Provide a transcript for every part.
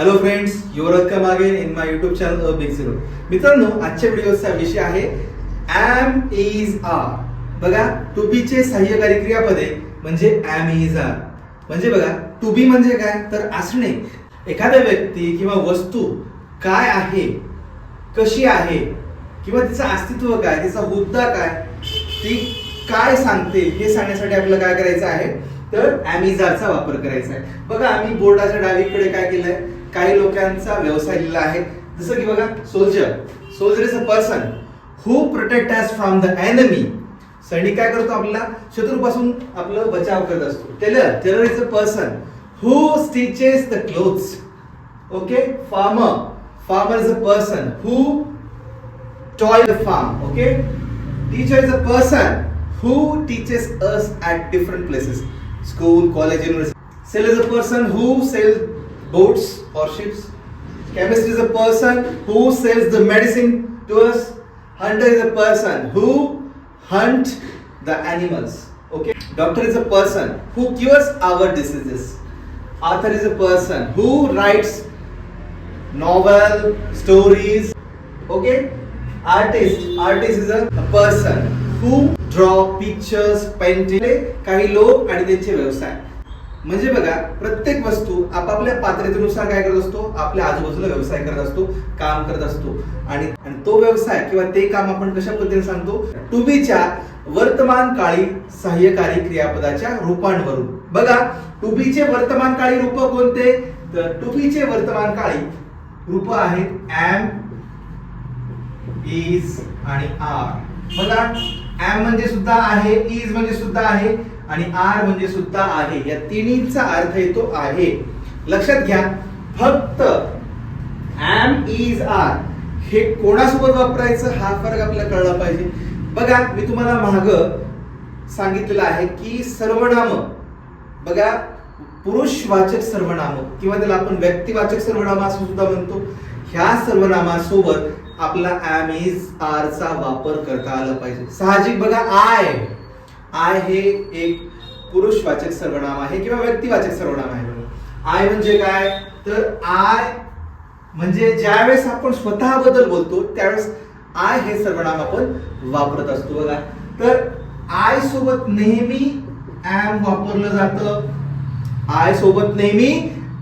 Hello friends your welcome again in my YouTube channel big zero मित्रांनो आजच्या व्हिडिओचा विषय आहे ॲम इज आर बघा टू बीचे सहाय्यकारी क्रियापदे म्हणजे ॲम इज आर म्हणजे बघा टू बी म्हणजे काय? तर असणे. एखाद्या व्यक्ती किंवा वस्तू काय आहे कशी आहे किंवा तिचं अस्तित्व काय तिचा मुद्दा काय ती काय सांगते हे सांगण्यासाठी आपल्याला काय करायचं आहे? तर ॲमिझारचा वापर करायचा आहे. बघा आम्ही बोर्डाच्या डावीकडे काय केलंय? काही लोकांचा व्यवसाय लिहिला आहे. जसं की बघा soldier soldier is a person who protect us from the enemy सैनिक काय करतो आपला शत्रूपासून आपलं बचाव करत असतो. Tailor tailor is a person who stitches the clothes okay farmer farmer is a person who toil the farm okay teacher is a person who teaches us at different places school college university sail is a person who sail boats or ships chemist is a person who sells the medicine to us hunter is a person who hunt the animals okay doctor is a person who cures our diseases author is a person who writes novel stories okay artist artist is a, a person who draw pictures painting काही लोक आणि त्यांचे व्यवसाय म्हणजे बघा प्रत्येक वस्तू आपापल्या पात्रतेनुसार काय करत असतो? आपल्या आजूबाजूला व्यवसाय करत असतो काम करत असतो. आणि तो व्यवसाय किंवा ते काम आपण कशा पद्धतीने सांगतो? टू बीच्या वर्तमान काळी सहाय्यकारी क्रियापदाच्या रूपांवरून. बघा टू बीचे वर्तमान काळी रूप कोणते? तर टू बीचे वर्तमान काळी रूप आहेत एम इज आणि आर बघा एम म्हणजे सुद्धा आहे इज म्हणजे सुद्धा आहे आणि आर म्हणजे सुद्धा आहे. या तिन्हीचा अर्थ येतो आहे. लक्षात घ्या फक्त एम इज आर हे कोणासोबत वापरायचं? हा फरक आपल्याला कळला पाहिजे. बघा मी तुम्हाला माग सांगितलेलं आहे की सर्वनाम. बघा पुरुषवाचक सर्वनाम किंवा त्याला आपण व्यक्तिवाचक सर्वनाम असं सुद्धा म्हणतो. ह्या सर्वनामासोबत आपला एम इज आर चा वापर करता आला पाहिजे. साहजिक बघा आय आय हे एक पुरुषवाचक सर्वनाम आहे किंवा व्यक्तिवाचक सर्वनाम आहे. आय म्हणजे काय? तर आय म्हणजे ज्यावेळेस आपण स्वतःबद्दल बोलतो त्यावेळेस आय हे सर्वनाम आपण वापरत असतो बघा. तर आय सोबत नेहमी ॲम वापरलं जातं. आय सोबत नेहमी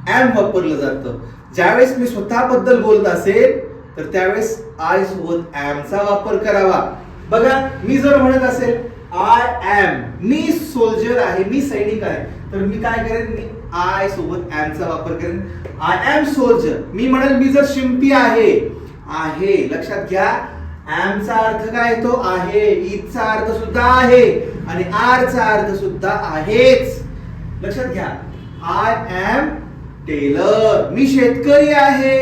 ॲम वापरलं जातं. ज्यावेळेस मी स्वतःबद्दल बोलत असेल तर त्यावेळेस आय सोबत ॲमचा चा वापर करावा. बघा मी जर म्हणत असेल आय एम मी सोल्जर आहे मी सैनिक आहे. तर मी काय करेन? मी आय सोबत ऍम चा वापर करेन. आय एम सोल्जर मी म्हणेल मी जर शिंपी आहे आहे. लक्षात घ्या ऍम चा अर्थ काय तो आहे. ईदचा अर्थ सुद्धा आहे. आणि आर चा अर्थ सुद्धा आहेच. लक्षात घ्या. आय एम टेलर मी शेतकरी आहे.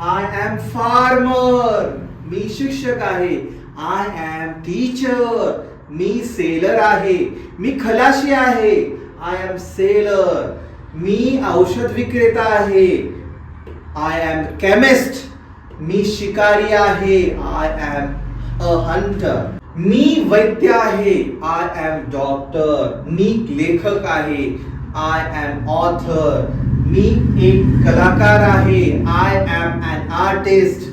आय एम फार्मर मी शिक्षक आहे. आय एम टीचर मी सेलर आहे मी खलाशी आहे. आय एम सेलर मी औषध विक्रेता आहे. आय एम केमिस्ट मी शिकारी आहे. आय एम अ हंटर मी वैद्य आहे. आय एम डॉक्टर मी लेखक आहे. आय एम ऑथर मी एक कलाकार आहे. आय एम अन आर्टिस्ट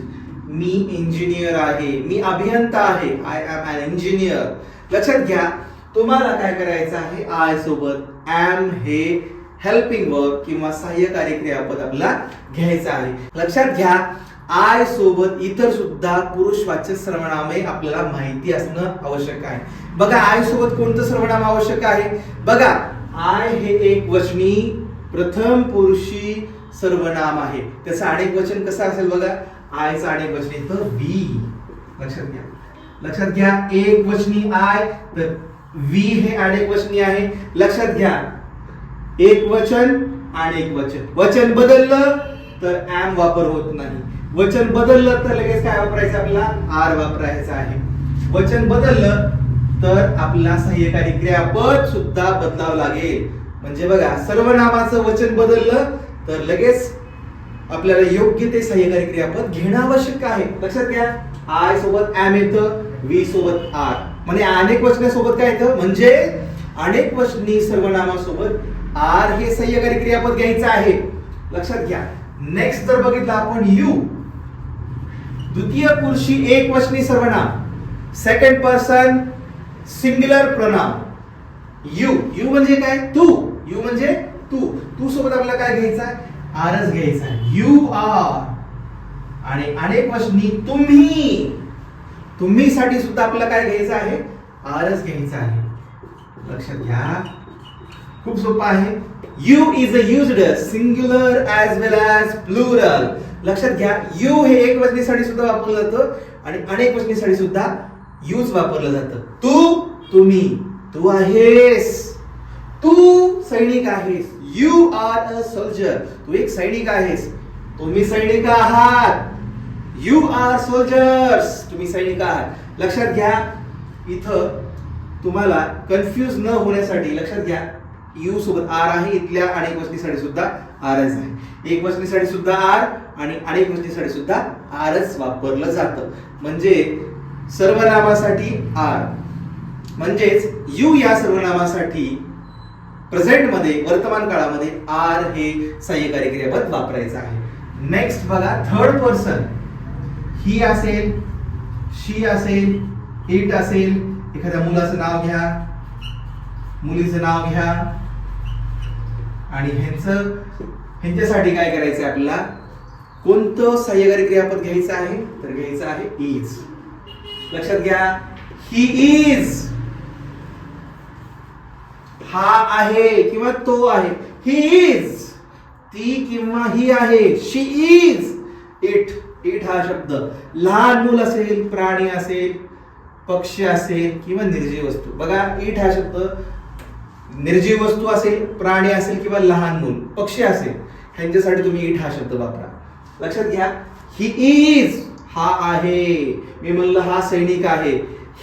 मी इंजिनियर आहे. मी अभियंता आहे. आय एम अन इंजिनियर लक्षात घ्या तुम्हाला काय करायचं आहे? आय सोबत एम हे हेल्पिंग वर्क किंवा सहाय्यकारी क्रियापद आपल्याला घ्यायचं आहे. लक्षात घ्या आय सोबत इतर सुद्धा पुरुषवाचक सर्वनामे आपल्याला माहिती असणं आवश्यक आहे. बघा आय सोबत कोणतं सर्वनाम आवश्यक आहे? बघा आय हे एक वचनी प्रथम पुरुषी सर्वनाम आहे. त्याचं अनेक वचन कसं असेल बघा? आयचं अनेक वचन तर वी लक्षात घ्या. लक्षात घ्या एक वचनी आय तर वी हे अनेक वचनी आहे. लक्षात घ्या एक वचन आणि एक वचन. वचन बदललं तर ऍम वापर होत नाही. वचन बदललं तर लगेच काय वापरायचं आपल्याला? आर वापरायचं आहे. वचन बदललं तर आपला सहाय्यकारी क्रियापद सुद्धा बदलावं लागेल. म्हणजे बघा सर्वनामाचं वचन बदललं तर लगेच आपल्याला योग्य ते सहाय्यकारी क्रियापद घेणं आवश्यक आहे. लक्षात घ्या आय सोबत ऍम येतं. वी सोबत आर. म्हणजे अनेक वचनासोबत काय येतं म्हणजे अनेक वचनी सर्वनामासोबत आर हे सह्यकारी क्रियापद घ्यायचं आहे. लक्षात घ्या. नेक्स्ट जर बघितलं आपण यू. द्वितीय पुरुषी एक वचनी सर्वनाम. सेकंड पर्सन सिंग्युलर प्रणाम यू. यू म्हणजे काय? तू. यू म्हणजे तू. तू सोबत आपल्याला काय घ्यायचं आहे? आरच घ्यायचा आहे. You are. आणि अनेक वचनी तुम्ही. तुम्ही साठी सुद्धा आपल्याला काय घ्यायचं आहे? आरच घ्यायचा आहे. लक्षात घ्या. खूप सोपं आहे. You is a used singular as well as plural लक्षात घ्या. यू हे एक वचनीसाठी सुद्धा वापरलं जातं आणि अनेक वचनीसाठी सुद्धा यूज वापरलं जातं. तू तुम्ही. तू आहेस. तू सैनिक आहेस. यू आर अ सोल्जर तू एक सैनिक आहेस. तुम्ही सैनिक आहात. यू आर सोल्जर्स तुम्ही सैनिक आहात लक्षात घ्या इथं तुम्हाला कन्फ्युज न होण्यासाठी लक्षात घ्या यू सोबत आर आहे इथल्या अनेक वस्तीसाठी सुद्धा आरच आहे. एक वस्तीसाठी सुद्धा आर आणि अनेक वस्तीसाठी सुद्धा आरच वापरलं जातं. म्हणजे सर्वनामासाठी आर म्हणजेच यू या सर्वनामासाठी प्रेझेंटमध्ये वर्तमान काळामध्ये आर हे सहाय्यकारी क्रियापद वापरायचं आहे. नेक्स्ट बघा थर्ड पर्सन ही असेल शी असेल इट असेल एखाद्या मुलाचं नाव घ्या. मुलीचं नाव घ्या. आणि ह्यांचं ह्यांच्यासाठी काय करायचं आहे आपल्याला? कोणतं सहाय्यकारी क्रियापद घ्यायचं आहे? तर घ्यायचं आहे इज लक्षात घ्या ही इज हा आहे किंवा तो आहे ही इज ती किंवा ही आहे शी इज इट ईट हा शब्द. लहान मूल असेल प्राणी असेल पक्षी असेल किंवा निर्जीव वस्तू. बघा ईट हा शब्द निर्जीव वस्तू असेल प्राणी असेल किंवा लहान मूल पक्षी असेल ह्यांच्यासाठी तुम्ही ईट हा शब्द वापरा. लक्षात घ्या ही इज हा आहे. मी म्हणलं हा सैनिक आहे.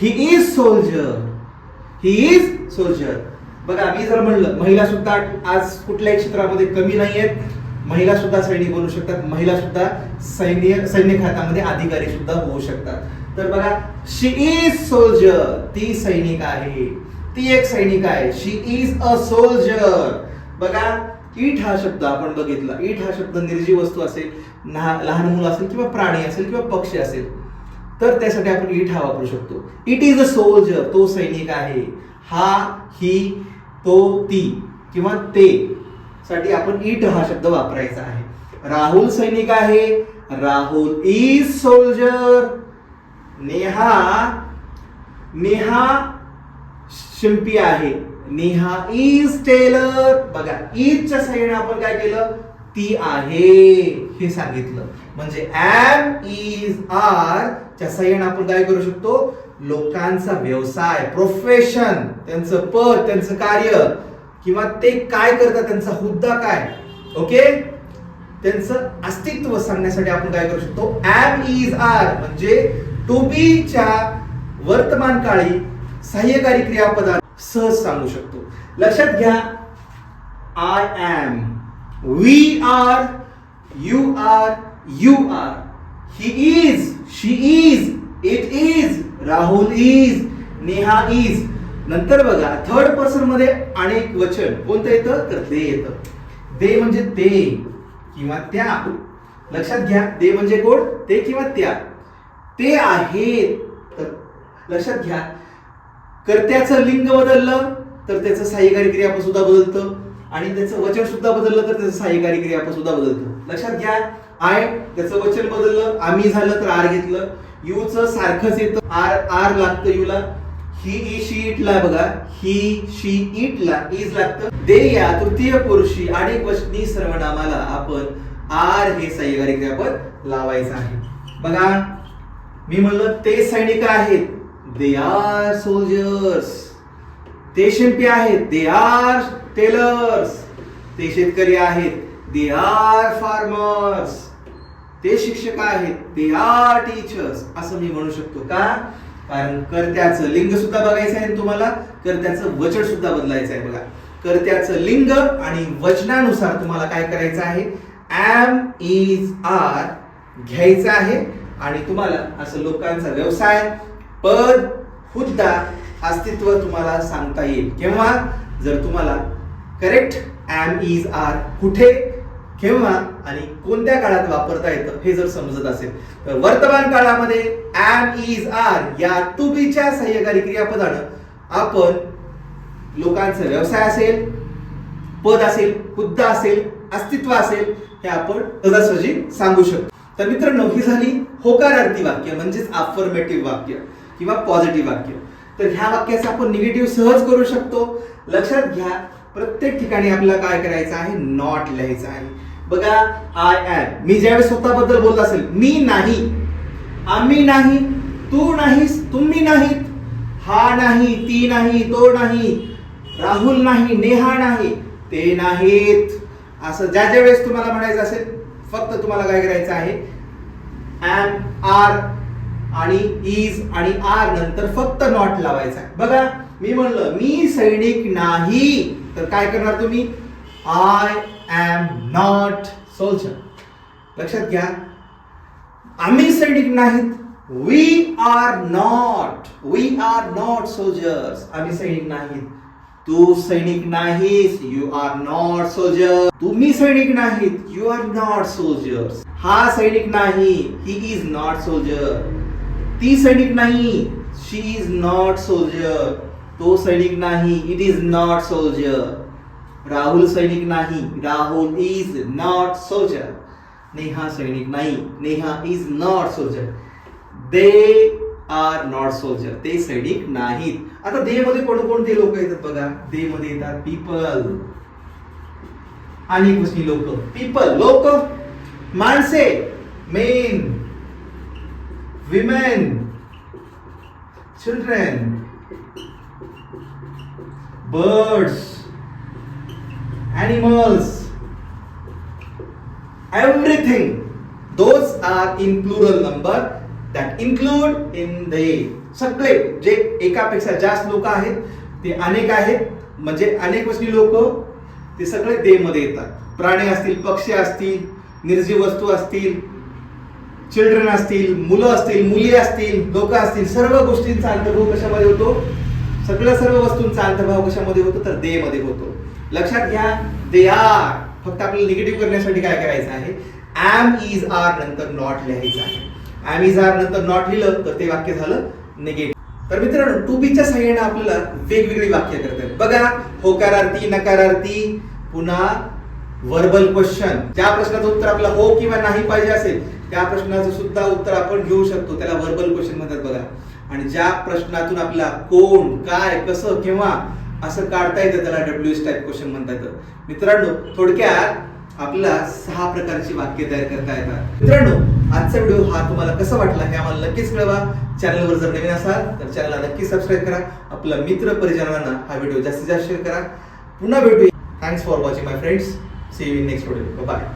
He is soldier he is soldier बघा मी जर म्हणलं महिला सुद्धा आज कुठल्याही क्षेत्रामध्ये कमी नाही आहेत महिला सुद्धा सैनिक बनू शकतात महिला सुद्धा सैन्य सैन्य खात्यामध्ये अधिकारी सुद्धा होऊ शकतात. तर बघा शी इज सोल्जर ती सैनिक आहे. ती एक सैनिक आहे. शी इज अ सोल्जर बघा इट हा शब्द आपण बघितला. इट हा शब्द निर्जीव वस्तू असेल लहान मुलं असेल किंवा प्राणी असेल किंवा पक्षी असेल तर त्यासाठी आपण इट हा वापरू शकतो. इट इज अ सोल्जर तो सैनिक आहे. हा ही तो ती किंवा ते. साठी आपण इट हा शब्द वापरायचा आहे. राहुल सैनिक आहे. राहुल इज सोल्जर नेहा नेहा शिंपी आहे. नेहा इज टेलर बघा इजच्या साह्याने आपण काय केलं? ती आहे. हे सांगितलं. म्हणजे एम इज आर च्या साह्याने आपण काय करू शकतो? लोकांचा व्यवसाय प्रोफेशन त्यांचं पद त्यांचं कार्य किंवा ते काय करतात त्यांचा हुद्दा काय? ओके? त्यांचं अस्तित्व सांगण्यासाठी आपण काय करू शकतो? ऍम इज आर म्हणजे टू बी च्या वर्तमान काळी सहाय्यकारी क्रियापदात सहज सांगू शकतो. लक्षात घ्या I am we are you are you are he is she is it is Rahul is Neha is नंतर बघा थर्ड पर्सनमध्ये अनेक वचन. कोणतं येतं? तर दे येतं. दे म्हणजे ते किंवा त्या. लक्षात घ्या दे म्हणजे कोण? ते किंवा त्या. ते आहेत. तर लक्षात घ्या. कर्त्याचं लिंग बदललं तर त्याचं सहाय्यकारी क्रियापद सुद्धा बदलतं. आणि त्याचं वचन सुद्धा बदललं तर त्याचं सहाय्यकारी क्रियापद सुद्धा बदलतं. लक्षात घ्या. आय त्याचं वचन बदललं आम्ही झालं तर आर घेतलं. यूच सारखंच येतं. आर आर लागतं युला. ही ई शी इटला बघा ही शी इटला इज लागतं दे या तृतीय पुरुषी आणि वचनी सर्वनामाला आपण आर हे सहाय्यकारी क्रियापद लावायचं आहे. बघा मी म्हणलं ते सैनिक आहेत. दे आर सोल्जर्स ते शिंपी आहेत. दे आर टेलर्स ते शेतकरी आहेत. दे आर फार्मर्स ते शिक्षक आहेत. दे आर टीचर्स असं मी म्हणू शकतो का? कारण कर्त्याचं लिंग सुद्धा बघायचं आहे तुम्हाला कर्त्याचं वचन सुद्धा बदलायचं आहे बघा. कर्त्याचं लिंग आणि वचनानुसार तुम्हाला काय करायचं आहे? ॲम इज आर घ्यायचं आहे. आणि तुम्हाला असं लोकांचा व्यवसाय पद हुद्दा अस्तित्व तुम्हाला सांगता येईल. केव्हा? जर तुम्हाला करेक्ट ॲम इज आर कुठे केव्हा आणि कोणत्या काळात वापरता येतं हे जर समजत असेल तर वर्तमान काळामध्ये ॲम इज आर या टू बीच्या सहाय्यकारी क्रियापदानं आपण लोकांचा व्यवसाय असेल पद असेल हुद्दा असेल अस्तित्व असेल हे आपण सहजासहजी सांगू शकतो. तर मित्रांनो ही झाली होकारार्थी वाक्य म्हणजेच अफर्मेटिव्ह वाक्य किंवा पॉझिटिव्ह वाक्य. तर ह्या वाक्याचा आपण निगेटिव्ह सहज करू शकतो. लक्षात घ्या प्रत्येक ठिकाणी आपल्याला काय करायचं आहे? नॉट लिहायचं आहे. बघा आय ऍम मी ज्यावेळेस स्वतःबद्दल बोलत असेल मी नाही. आम्ही नाही तू नाहीस तुम्ही नाहीत. हा नाही ती नाही तो नाही. राहुल नाही नेहा नाही ते नाहीत. असं ज्या ज्या वेळेस तुम्हाला म्हणायचं असेल फक्त तुम्हाला काय करायचं आहे? ॲम आर आणि इज आणि आर नंतर फक्त नॉट लावायचा आहे. बघा मी म्हणलं मी सैनिक नाही. तर काय करणार तुम्ही? आय एम नॉट सोल्जर लक्षात घ्या. आम्ही सैनिक नाहीत. We are not we are not soldiers आम्ही सैनिक नाहीत. तू सैनिक नाहीस. यू आर नॉट सोल्जर तुम्ही सैनिक नाहीत. यू आर नॉट सोल्जर्स हा सैनिक नाही. ही इज़ नॉट सोल्जर ती सैनिक नाही. शी इज़ नॉट सोल्जर तो सैनिक नाही. It is not soldier Rahul सैनिक नाही Rahul is not soldier Neha सैनिक नाही Neha is not soldier they are not soldier ते सैनिक नाहीत. आता दे मध्ये कोणकोणते लोक येतात बघा? दे मध्ये येतात पीपल आणि कुठली लोक? पीपल लोक माणसे men women children birds animals. Everything. Those are in plural number that include in the सगळे जे एकापेक्षा जास्त लोक आहेत ते अनेक आहेत. म्हणजे अनेक वस्ती लोक ते सगळे दे मध्ये येतात. प्राणी असतील पक्षी असतील निर्जीव वस्तू असतील चिल्ड्रन असतील मुलं असतील मुली असतील लोक असतील सर्व गोष्टींचा अंतर्भाव कशामध्ये होतो? सगळ्या सर्व वस्तूंचा अंतर्भाव कशामध्ये होतो? तर दे मध्ये होतो. लक्षात घ्या दे आर फक्त आपल्याला निगेटिव्ह करण्यासाठी काय करायचं आहे? ऍम इज आर नंतर नॉट लिहायचं आहे. ऍम इज आर नंतर नॉट लिहिलं तर ते वाक्य झालं निगेटिव्ह तर मित्रांनो टू बीच्या सहाय्याने आपल्याला वेगवेगळी वाक्य करतात बघा होकारार्थी नकारार्थी पुन्हा वर्बल क्वेश्चन ज्या प्रश्नाचं उत्तर आपल्याला हो किंवा नाही पाहिजे असेल त्या प्रश्नाचं सुद्धा उत्तर आपण घेऊ शकतो. त्याला वर्बल क्वेश्चन म्हणतात बघा. आणि ज्या प्रश्नातून आपल्याला कोण काय कसं केव्हा असं काढता येतं त्याला डब्ल्यू एस टाईप क्वेश्चन म्हणता येतं मित्रांनो थोडक्यात आपल्याला सहा प्रकारची वाक्य तयार करता येतात. मित्रांनो आजचा व्हिडिओ हा तुम्हाला कसा वाटला हे आम्हाला नक्कीच कळवा. चॅनलवर जर नवीन असाल तर चॅनलला नक्की सबस्क्राईब करा. आपल्या मित्र परिजनांना हा व्हिडिओ जास्तीत जास्त शेअर करा. पुन्हा भेटू thanks for watching my friends see you in next video bye